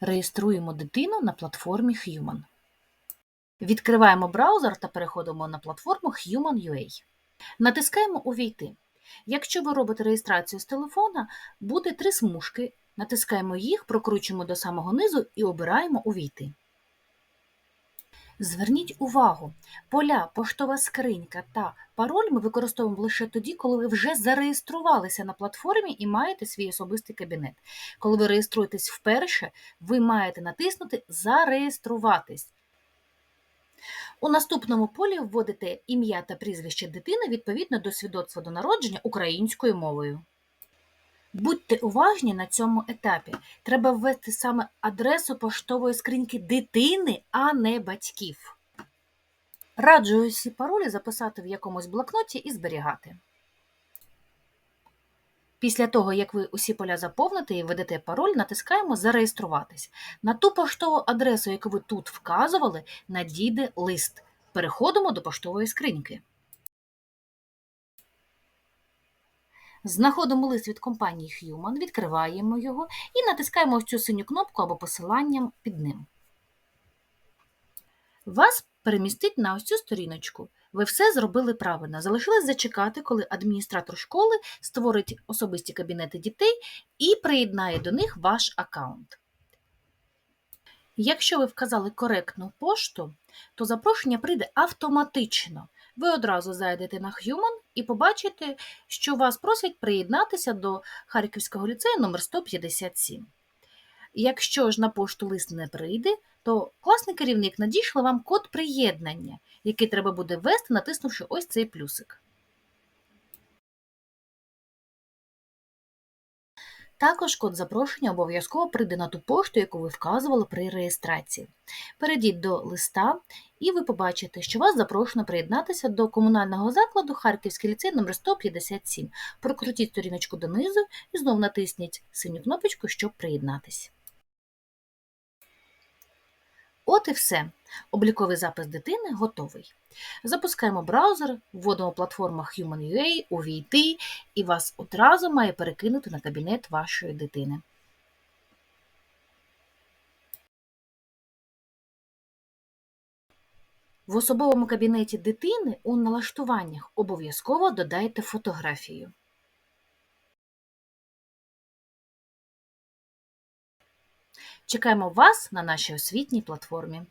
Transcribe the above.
Реєструємо дитину на платформі Human. Відкриваємо браузер та переходимо на платформу Human.ua. Натискаємо Увійти. Якщо ви робите реєстрацію з телефона, буде три смужки. Натискаємо їх, прокручуємо до самого низу і обираємо Увійти. Зверніть увагу, поля поштова скринька та пароль ми використовуємо лише тоді, коли ви вже зареєструвалися на платформі і маєте свій особистий кабінет. Коли ви реєструєтесь вперше, ви маєте натиснути Зареєструватись. У наступному полі вводите ім'я та прізвище дитини відповідно до свідоцтва до народження українською мовою. Будьте уважні на цьому етапі. Треба ввести саме адресу поштової скриньки дитини, а не батьків. Раджу усі паролі записати в якомусь блокноті і зберігати. Після того, як ви усі поля заповните і введете пароль, натискаємо Зареєструватись. На ту поштову адресу, яку ви тут вказували, надійде лист. Переходимо до поштової скриньки. Знаходимо лист від компанії Human, відкриваємо його і натискаємо цю синю кнопку або посиланням під ним. Вас перемістить на ось цю сторіночку. Ви все зробили правильно. Залишилось зачекати, коли адміністратор школи створить особисті кабінети дітей і приєднає до них ваш аккаунт. Якщо ви вказали коректну пошту, то запрошення прийде автоматично. Ви одразу зайдете на Human і побачите, що вас просять приєднатися до Харківського ліцею номер 157. Якщо ж на пошту лист не прийде, то класний керівник надійшли вам код приєднання, який треба буде ввести, натиснувши ось цей плюсик. Також код запрошення обов'язково прийде на ту пошту, яку ви вказували при реєстрації. Перейдіть до листа, і ви побачите, що вас запрошено приєднатися до комунального закладу Харківський ліцей номер 157. Прокрутіть сторіночку донизу і знову натисніть синю кнопочку, щоб приєднатися. От і все. Обліковий запис дитини готовий. Запускаємо браузер, вводимо платформу Human.ua, увійти, і вас одразу має перекинути на кабінет вашої дитини. В особовому кабінеті дитини у налаштуваннях обов'язково додайте фотографію. Чекаємо вас на нашій освітній платформі.